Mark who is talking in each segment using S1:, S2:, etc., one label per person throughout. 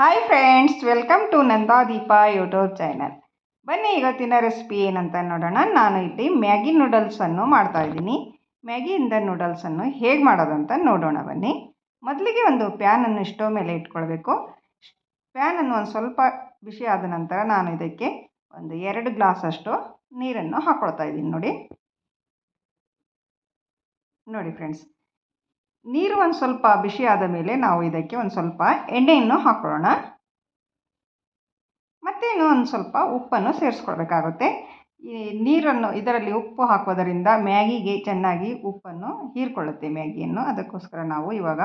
S1: Hi friends welcome to Nandadeepa YouTube channel ಬನ್ನಿ ಇವತ್ತಿನ recipe ಏನಂತ ನೋಡೋಣ. ನಾನು ಇಲ್ಲಿ ಮ್ಯಾಗಿ ನೂಡಲ್ಸನ್ನು ಮಾಡ್ತಾ ಇದ್ದೀನಿ. ಮ್ಯಾಗಿಯಿಂದ ನೂಡಲ್ಸನ್ನು ಹೇಗೆ ಮಾಡೋದಂತ ನೋಡೋಣ ಬನ್ನಿ. ಮೊದಲಿಗೆ ಒಂದು ಪ್ಯಾನನ್ನು ಸ್ಟವ್ ಮೇಲೆ ಇಟ್ಕೊಳ್ಬೇಕು. ಪ್ಯಾನನ್ನು ಒಂದು ಸ್ವಲ್ಪ ಬಿಸಿ ಆದ ನಂತರ ನಾನು ಇದಕ್ಕೆ ಒಂದು ಎರಡು ಗ್ಲಾಸಷ್ಟು ನೀರನ್ನು ಹಾಕ್ಕೊಳ್ತಾ ಇದ್ದೀನಿ. ನೋಡಿ. ನೋಡಿ ಫ್ರೆಂಡ್ಸ್ ನೀರು ಒಂದು ಸ್ವಲ್ಪ ಬಿಸಿ ಆದ ಮೇಲೆ ನಾವು ಇದಕ್ಕೆ ಒಂದು ಸ್ವಲ್ಪ ಎಣ್ಣೆಯನ್ನು ಹಾಕೊಳ್ಳೋಣ. ಮತ್ತೇನು ಒಂದು ಸ್ವಲ್ಪ ಉಪ್ಪನ್ನು ಸೇರಿಸ್ಕೊಳ್ಬೇಕಾಗುತ್ತೆ. ಈ ನೀರನ್ನು ಇದರಲ್ಲಿ ಉಪ್ಪು ಹಾಕೋದರಿಂದ ಮ್ಯಾಗಿಗೆ ಚೆನ್ನಾಗಿ ಉಪ್ಪನ್ನು ಹೀರ್ಕೊಳ್ಳುತ್ತೆ ಮ್ಯಾಗಿಯನ್ನು. ಅದಕ್ಕೋಸ್ಕರ ನಾವು ಇವಾಗ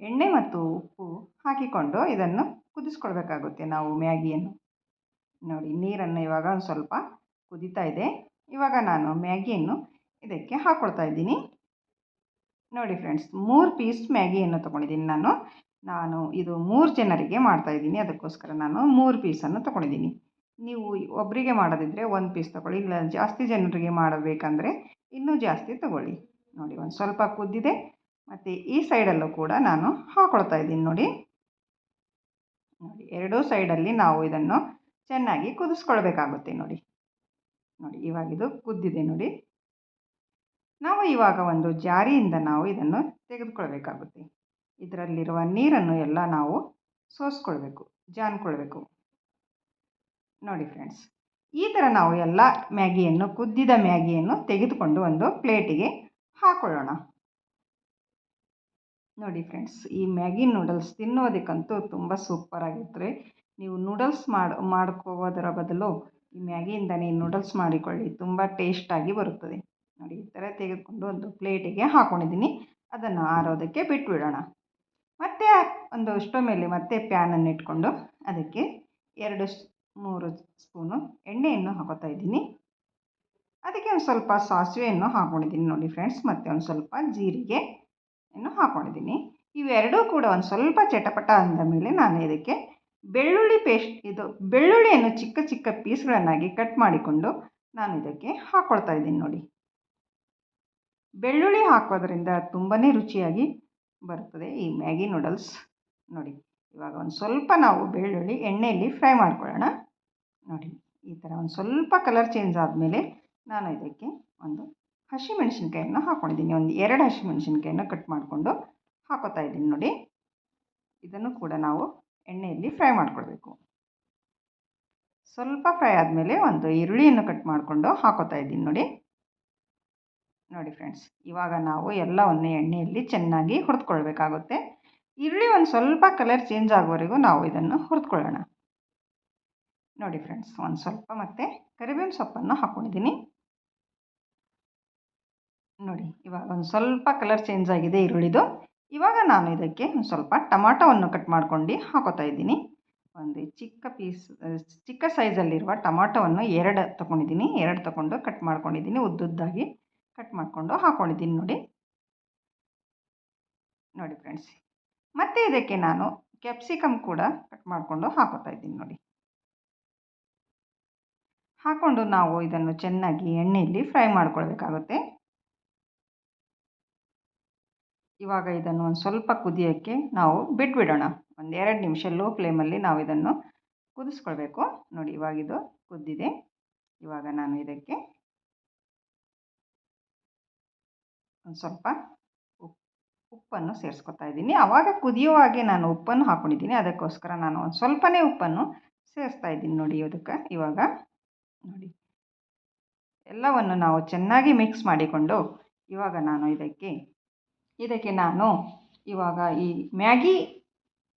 S1: ಎಣ್ಣೆ ಮತ್ತು ಉಪ್ಪು ಹಾಕಿಕೊಂಡು ಇದನ್ನು ಕುದಿಸ್ಕೊಳ್ಬೇಕಾಗುತ್ತೆ ನಾವು ಮ್ಯಾಗಿಯನ್ನು. ನೋಡಿ, ನೀರನ್ನು ಇವಾಗ ಒಂದು ಸ್ವಲ್ಪ ಕುದೀತಾ ಇದೆ. ಇವಾಗ ನಾನು ಮ್ಯಾಗಿಯನ್ನು ಇದಕ್ಕೆ ಹಾಕ್ಕೊಳ್ತಾ ಇದ್ದೀನಿ. ನೋಡಿ ಫ್ರೆಂಡ್ಸ್ ಮೂರು ಪೀಸ್ ಮ್ಯಾಗಿಯನ್ನು ತೊಗೊಂಡಿದ್ದೀನಿ ನಾನು. ನಾನು ಇದು ಮೂರು ಜನರಿಗೆ ಮಾಡ್ತಾಯಿದ್ದೀನಿ ಅದಕ್ಕೋಸ್ಕರ ನಾನು ಮೂರು ಪೀಸನ್ನು ತೊಗೊಂಡಿದ್ದೀನಿ. ನೀವು ಒಬ್ಬರಿಗೆ ಮಾಡೋದಿದ್ದರೆ ಒಂದು ಪೀಸ್ ತೊಗೊಳ್ಳಿ, ಇಲ್ಲ ಜಾಸ್ತಿ ಜನರಿಗೆ ಮಾಡಬೇಕಂದ್ರೆ ಇನ್ನೂ ಜಾಸ್ತಿ ತೊಗೊಳ್ಳಿ. ನೋಡಿ ಒಂದು ಸ್ವಲ್ಪ ಕುದ್ದಿದೆ. ಮತ್ತು ಈ ಸೈಡಲ್ಲೂ ಕೂಡ ನಾನು ಹಾಕೊಳ್ತಾ ಇದ್ದೀನಿ ನೋಡಿ. ನೋಡಿ, ಎರಡೂ ಸೈಡಲ್ಲಿ ನಾವು ಇದನ್ನು ಚೆನ್ನಾಗಿ ಕುದಿಸ್ಕೊಳ್ಬೇಕಾಗುತ್ತೆ ನೋಡಿ. ನೋಡಿ ಇವಾಗಿದು ಕುದ್ದಿದೆ ನೋಡಿ. ನಾವು ಇವಾಗ ಒಂದು ಜಾರಿಯಿಂದ ನಾವು ಇದನ್ನು ತೆಗೆದುಕೊಳ್ಬೇಕಾಗುತ್ತೆ. ಇದರಲ್ಲಿರುವ ನೀರನ್ನು ಎಲ್ಲ ನಾವು ಸೋಸ್ಕೊಳ್ಬೇಕು, ಜಾನ್ಕೊಳ್ಬೇಕು. ನೋಡಿ ಫ್ರೆಂಡ್ಸ್, ಈ ಥರ ನಾವು ಎಲ್ಲ ಮ್ಯಾಗಿಯನ್ನು, ಕುದ್ದಿದ ಮ್ಯಾಗಿಯನ್ನು ತೆಗೆದುಕೊಂಡು ಒಂದು ಪ್ಲೇಟಿಗೆ ಹಾಕೊಳ್ಳೋಣ. ನೋಡಿ ಫ್ರೆಂಡ್ಸ್, ಈ ಮ್ಯಾಗಿ ನೂಡಲ್ಸ್ ತಿನ್ನೋದಕ್ಕಂತೂ ತುಂಬ ಸೂಪರಾಗಿರ್ತದೆ ನೀವು ನೂಡಲ್ಸ್ ಮಾಡಿ ಮಾಡ್ಕೋಬೋದರ ಬದಲು ಈ ಮ್ಯಾಗಿಯಿಂದನೇ ನೂಡಲ್ಸ್ ಮಾಡಿಕೊಳ್ಳಿ, ತುಂಬ ಟೇಸ್ಟಾಗಿ ಬರುತ್ತದೆ. ನೋಡಿ, ಈ ಥರ ತೆಗೆದುಕೊಂಡು ಒಂದು ಪ್ಲೇಟಿಗೆ ಹಾಕ್ಕೊಂಡಿದ್ದೀನಿ ಅದನ್ನು ಆರೋದಕ್ಕೆ ಬಿಟ್ಬಿಡೋಣ. ಮತ್ತೆ ಒಂದು ಸ್ಟವ್ ಮೇಲೆ ಮತ್ತೆ ಪ್ಯಾನನ್ನು ಇಟ್ಕೊಂಡು ಅದಕ್ಕೆ ಎರಡು ಮೂರು ಸ್ಪೂನು ಎಣ್ಣೆಯನ್ನು ಹಾಕೋತಾ ಇದ್ದೀನಿ. ಅದಕ್ಕೆ ಒಂದು ಸ್ವಲ್ಪ ಸಾಸಿವೆಯನ್ನು ಹಾಕ್ಕೊಂಡಿದ್ದೀನಿ ನೋಡಿ ಫ್ರೆಂಡ್ಸ್ ಮತ್ತು ಒಂದು ಸ್ವಲ್ಪ ಜೀರಿಗೆ ಅನ್ನು ಹಾಕ್ಕೊಂಡಿದ್ದೀನಿ ಇವೆರಡೂ ಕೂಡ ಒಂದು ಸ್ವಲ್ಪ ಚಟಪಟ ಅಂದ ಮೇಲೆ ನಾನು ಇದಕ್ಕೆ ಬೆಳ್ಳುಳ್ಳಿ ಪೇಸ್ಟ್ ಇದು ಬೆಳ್ಳುಳ್ಳಿಯನ್ನು ಚಿಕ್ಕ ಚಿಕ್ಕ ಪೀಸ್ಗಳನ್ನಾಗಿ ಕಟ್ ಮಾಡಿಕೊಂಡು ನಾನು ಇದಕ್ಕೆ ಹಾಕ್ಕೊಳ್ತಾ ಇದ್ದೀನಿ ನೋಡಿ. ಬೆಳ್ಳುಳ್ಳಿ ಹಾಕೋದ್ರಿಂದ ತುಂಬಾ ರುಚಿಯಾಗಿ ಬರುತ್ತದೆ ಈ ಮ್ಯಾಗಿ ನೂಡಲ್ಸ್ ನೋಡಿ, ಇವಾಗ ಒಂದು ಸ್ವಲ್ಪ ನಾವು ಬೆಳ್ಳುಳ್ಳಿ ಎಣ್ಣೆಯಲ್ಲಿ ಫ್ರೈ ಮಾಡ್ಕೊಳ್ಳೋಣ. ನೋಡಿ, ಈ ಥರ ಒಂದು ಸ್ವಲ್ಪ ಕಲರ್ ಚೇಂಜ್ ಆದಮೇಲೆ ನಾನು ಇದಕ್ಕೆ ಒಂದು ಹಸಿಮೆಣಸಿನ್ಕಾಯನ್ನು ಹಾಕ್ಕೊಂಡಿದ್ದೀನಿ ಒಂದು ಎರಡು ಹಸಿಮೆಣಸಿನ್ಕಾಯನ್ನು ಕಟ್ ಮಾಡಿಕೊಂಡು ಹಾಕೋತಾ ಇದ್ದೀನಿ ನೋಡಿ. ಇದನ್ನು ಕೂಡ ನಾವು ಎಣ್ಣೆಯಲ್ಲಿ ಫ್ರೈ ಮಾಡ್ಕೊಳ್ಬೇಕು. ಸ್ವಲ್ಪ ಫ್ರೈ ಆದಮೇಲೆ ಒಂದು ಈರುಳ್ಳಿಯನ್ನು ಕಟ್ ಮಾಡಿಕೊಂಡು ಹಾಕೋತಾ ಇದ್ದೀನಿ ನೋಡಿ. ನೋಡಿ ಫ್ರೆಂಡ್ಸ್, ಇವಾಗ ನಾವು ಎಲ್ಲವನ್ನು ಎಣ್ಣೆಯಲ್ಲಿ ಚೆನ್ನಾಗಿ ಹುರಿದ್ಕೊಳ್ಬೇಕಾಗುತ್ತೆ. ಈರುಳ್ಳಿ ಒಂದು ಸ್ವಲ್ಪ ಕಲರ್ ಚೇಂಜ್ ಆಗೋವರೆಗೂ ನಾವು ಇದನ್ನು ಹುರಿದ್ಕೊಳ್ಳೋಣ. ನೋಡಿ ಫ್ರೆಂಡ್ಸ್, ಒಂದು ಸ್ವಲ್ಪ ಮತ್ತೆ ಕರಿಬೇವಿನ ಸೊಪ್ಪನ್ನು ಹಾಕ್ಕೊಂಡಿದ್ದೀನಿ ನೋಡಿ, ಇವಾಗ ಒಂದು ಸ್ವಲ್ಪ ಕಲರ್ ಚೇಂಜ್ ಆಗಿದೆ ಈರುಳ್ಳಿದು. ಇವಾಗ ನಾನು ಇದಕ್ಕೆ ಒಂದು ಸ್ವಲ್ಪ ಟೊಮಾಟೋವನ್ನು ಕಟ್ ಮಾಡ್ಕೊಂಡು ಹಾಕೋತಾ ಇದ್ದೀನಿ. ಒಂದು ಚಿಕ್ಕ ಪೀಸ್ ಚಿಕ್ಕ ಸೈಜಲ್ಲಿರುವ ಟೊಮಾಟೋವನ್ನು ಎರಡು ತೊಗೊಂಡಿದ್ದೀನಿ ಎರಡು ತೊಗೊಂಡು ಕಟ್ ಮಾಡ್ಕೊಂಡಿದ್ದೀನಿ, ಉದ್ದುದ್ದಾಗಿ. ಕಟ್ ಮಾಡಿಕೊಂಡು ಹಾಕ್ಕೊಂಡಿದ್ದೀನಿ ನೋಡಿ. ನೋಡಿ ಫ್ರೆಂಡ್ಸ್ ಮತ್ತೆ ಇದಕ್ಕೆ ನಾನು ಕ್ಯಾಪ್ಸಿಕಮ್ ಕೂಡ ಕಟ್ ಮಾಡಿಕೊಂಡು ಹಾಕೋತಾ ಇದ್ದೀನಿ ನೋಡಿ. ಹಾಕ್ಕೊಂಡು ನಾವು ಇದನ್ನು ಚೆನ್ನಾಗಿ ಎಣ್ಣೆಯಲ್ಲಿ ಫ್ರೈ ಮಾಡ್ಕೊಳ್ಬೇಕಾಗುತ್ತೆ. ಇವಾಗ ಇದನ್ನು ಒಂದು ಸ್ವಲ್ಪ ಕುದಿಯೋಕ್ಕೆ ನಾವು ಬಿಟ್ಬಿಡೋಣ. ಒಂದು ಎರಡು ನಿಮಿಷ ಲೋ ಫ್ಲೇಮಲ್ಲಿ ನಾವು ಇದನ್ನು ಕುದಿಸ್ಕೊಳ್ಬೇಕು. ನೋಡಿ ಇವಾಗಿದು ಕುದ್ದಿದೆ. ಇವಾಗ ನಾನು ಇದಕ್ಕೆ ಒಂದು ಸ್ವಲ್ಪ ಉಪ್ಪು ಉಪ್ಪನ್ನು ಸೇರಿಸ್ಕೊತಾ ಇದ್ದೀನಿ. ಆವಾಗ ಕುದಿಯುವಾಗೆ ನಾನು ಉಪ್ಪನ್ನು ಹಾಕ್ಕೊಂಡಿದ್ದೀನಿ ಅದಕ್ಕೋಸ್ಕರ ನಾನು ಒಂದು ಸ್ವಲ್ಪನೇ ಉಪ್ಪನ್ನು ಸೇರಿಸ್ತಾ ಇದ್ದೀನಿ ನೋಡಿ ಅದಕ್ಕೆ ಇವಾಗ ನೋಡಿ. ಎಲ್ಲವನ್ನು ನಾವು ಚೆನ್ನಾಗಿ ಮಿಕ್ಸ್ ಮಾಡಿಕೊಂಡು ಇವಾಗ ನಾನು ಇದಕ್ಕೆ ಇದಕ್ಕೆ ನಾನು ಇವಾಗ ಈ ಮ್ಯಾಗಿ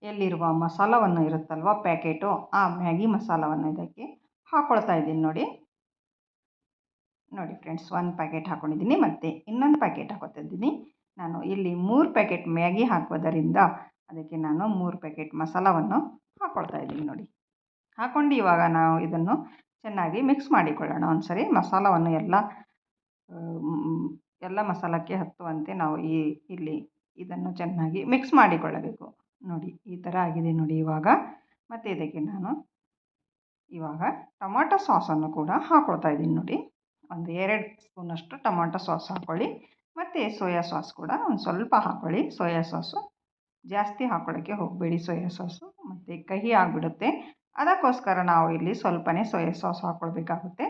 S1: ಎಲ್ಲಿರುವ ಮಸಾಲವನ್ನು ಇರುತ್ತಲ್ವ, ಪ್ಯಾಕೆಟು, ಆ ಮ್ಯಾಗಿ ಮಸಾಲವನ್ನು ಇದಕ್ಕೆ ಹಾಕ್ಕೊಳ್ತಾ ಇದ್ದೀನಿ ನೋಡಿ. ನೋಡಿ ಫ್ರೆಂಡ್ಸ್ ಒಂದು ಪ್ಯಾಕೆಟ್ ಹಾಕ್ಕೊಂಡಿದ್ದೀನಿ ಮತ್ತು ಇನ್ನೊಂದು ಪ್ಯಾಕೆಟ್ ಹಾಕೋತಿದ್ದೀನಿ. ನಾನು ಇಲ್ಲಿ ಮೂರು ಪ್ಯಾಕೆಟ್ ಮ್ಯಾಗಿ ಹಾಕೋದರಿಂದ ಅದಕ್ಕೆ ನಾನು ಮೂರು ಪ್ಯಾಕೆಟ್ ಮಸಾಲವನ್ನು ಹಾಕ್ಕೊಳ್ತಾ ಇದ್ದೀನಿ ನೋಡಿ. ಹಾಕ್ಕೊಂಡು ಇವಾಗ ನಾವು ಇದನ್ನು ಚೆನ್ನಾಗಿ ಮಿಕ್ಸ್ ಮಾಡಿಕೊಳ್ಳೋಣ. ಒಂದು ಸರಿ ಮಸಾಲವನ್ನು ಎಲ್ಲ ಎಲ್ಲ ಮಸಾಲಕ್ಕೆ ಹತ್ತುವಂತೆ ನಾವು ಈ, ಇಲ್ಲಿ ಇದನ್ನು ಚೆನ್ನಾಗಿ ಮಿಕ್ಸ್ ಮಾಡಿಕೊಳ್ಳಬೇಕು. ನೋಡಿ, ಈ ಥರ ಆಗಿದೆ ನೋಡಿ ಇವಾಗ. ಮತ್ತು ಇದಕ್ಕೆ ನಾನು ಇವಾಗ ಟೊಮಾಟೊ ಸಾಸನ್ನು ಕೂಡ ಹಾಕ್ಕೊಳ್ತಾ ಇದ್ದೀನಿ ನೋಡಿ. ಒಂದು ಎರಡು ಸ್ಪೂನಷ್ಟು ಟೊಮೊಟೊ ಸಾಸ್ ಹಾಕ್ಕೊಳ್ಳಿ ಮತ್ತು ಸೋಯಾ ಸಾಸ್ ಕೂಡ ಒಂದು ಸ್ವಲ್ಪ ಹಾಕ್ಕೊಳ್ಳಿ ಸೋಯಾ ಸಾಸು ಜಾಸ್ತಿ ಹಾಕ್ಕೊಳ್ಳೋಕ್ಕೆ ಹೋಗಬೇಡಿ ಸೋಯಾ ಸಾಸು. ಮತ್ತು ಕಹಿ ಆಗಿಬಿಡುತ್ತೆ. ಅದಕ್ಕೋಸ್ಕರ ನಾವು ಇಲ್ಲಿ ಸ್ವಲ್ಪನೇ ಸೋಯಾ ಸಾಸ್ ಹಾಕ್ಕೊಳ್ಬೇಕಾಗುತ್ತೆ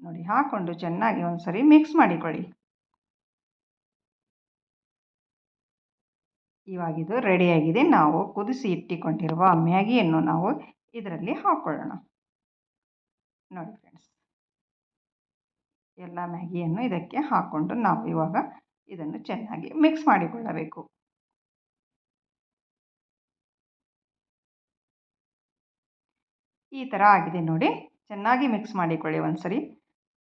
S1: ನೋಡಿ ಹಾಕ್ಕೊಂಡು ಚೆನ್ನಾಗಿ ಒಂದು ಸರಿ ಮಿಕ್ಸ್ ಮಾಡಿಕೊಳ್ಳಿ. ಇವಾಗಿದು ರೆಡಿಯಾಗಿದೆ ನಾವು ಕುದಿಸಿ ಇಟ್ಟಿಕೊಂಡಿರುವ ಮ್ಯಾಗಿಯನ್ನು ನಾವು ಇದರಲ್ಲಿ ಹಾಕ್ಕೊಳ್ಳೋಣ ನೋಡಿ ಫ್ರೆಂಡ್ಸ್ ಎಲ್ಲ ಮ್ಯಾಗಿಯನ್ನು ಇದಕ್ಕೆ ಹಾಕ್ಕೊಂಡು ನಾವು ಇವಾಗ ಇದನ್ನು ಚೆನ್ನಾಗಿ ಮಿಕ್ಸ್ ಮಾಡಿಕೊಳ್ಳಬೇಕು. ಈ ಥರ ಆಗಿದೆ ನೋಡಿ. ಚೆನ್ನಾಗಿ ಮಿಕ್ಸ್ ಮಾಡಿಕೊಳ್ಳಿ ಒಂದು ಸರಿ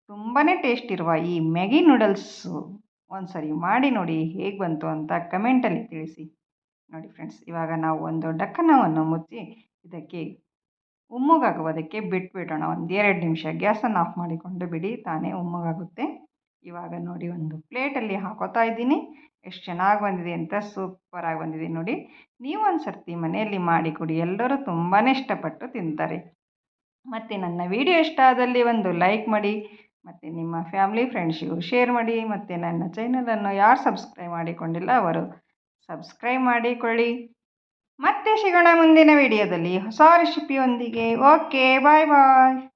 S1: ತುಂಬಾ ಟೇಸ್ಟ್ ಇರುವ ಈ ಮ್ಯಾಗಿ ನೂಡಲ್ಸು ಒಂದು ಸರಿ ಮಾಡಿ ನೋಡಿ ಹೇಗೆ ಬಂತು ಅಂತ ಕಮೆಂಟಲ್ಲಿ ತಿಳಿಸಿ. ನೋಡಿ ಫ್ರೆಂಡ್ಸ್ ಇವಾಗ ನಾವು ಒಂದು ಡಕ್ಕನವನ್ನು ಮುಚ್ಚಿ ಇದಕ್ಕೆ ಉಮ್ಮಗಾಗುವುದಕ್ಕೆ ಬಿಟ್ಬಿಡೋಣ. ಒಂದು ಎರಡು ನಿಮಿಷ ಗ್ಯಾಸನ್ನು ಆಫ್ ಮಾಡಿಕೊಂಡು ಬಿಡಿ, ತಾನೇ ಉಮ್ಮಗಾಗುತ್ತೆ ಇವಾಗ ನೋಡಿ ಒಂದು ಪ್ಲೇಟಲ್ಲಿ ಹಾಕೋತಾ ಇದ್ದೀನಿ. ಎಷ್ಟು ಚೆನ್ನಾಗಿ ಬಂದಿದೆ ಅಂತ ಸೂಪರಾಗಿ ಬಂದಿದೆ ನೋಡಿ. ನೀವು ಒಂದು ಸರ್ತಿ ಮನೆಯಲ್ಲಿ ಮಾಡಿ ಕೊಡಿ. ಎಲ್ಲರೂ ತುಂಬಾ ಇಷ್ಟಪಟ್ಟು ತಿಂತಾರೆ. ಮತ್ತು ನನ್ನ ವಿಡಿಯೋ ಇಷ್ಟ ಆದಲ್ಲಿ ಒಂದು ಲೈಕ್ ಮಾಡಿ, ಮತ್ತು ನಿಮ್ಮ ಫ್ಯಾಮಿಲಿ ಫ್ರೆಂಡ್ಸಿಗೂ ಶೇರ್ ಮಾಡಿ, ಮತ್ತು ನನ್ನ ಚಾನಲನ್ನು ಯಾರು ಸಬ್ಸ್ಕ್ರೈಬ್ ಮಾಡಿಕೊಂಡಿಲ್ಲ ಅವರು ಸಬ್ಸ್ಕ್ರೈಬ್ ಮಾಡಿಕೊಳ್ಳಿ. ಮತ್ತೆ ಸಿಗೋಣ ಮುಂದಿನ ವಿಡಿಯೋದಲ್ಲಿ ಹೊಸ ರೆಸಿಪಿಯೊಂದಿಗೆ. ಓಕೆ ಬಾಯ್ ಬಾಯ್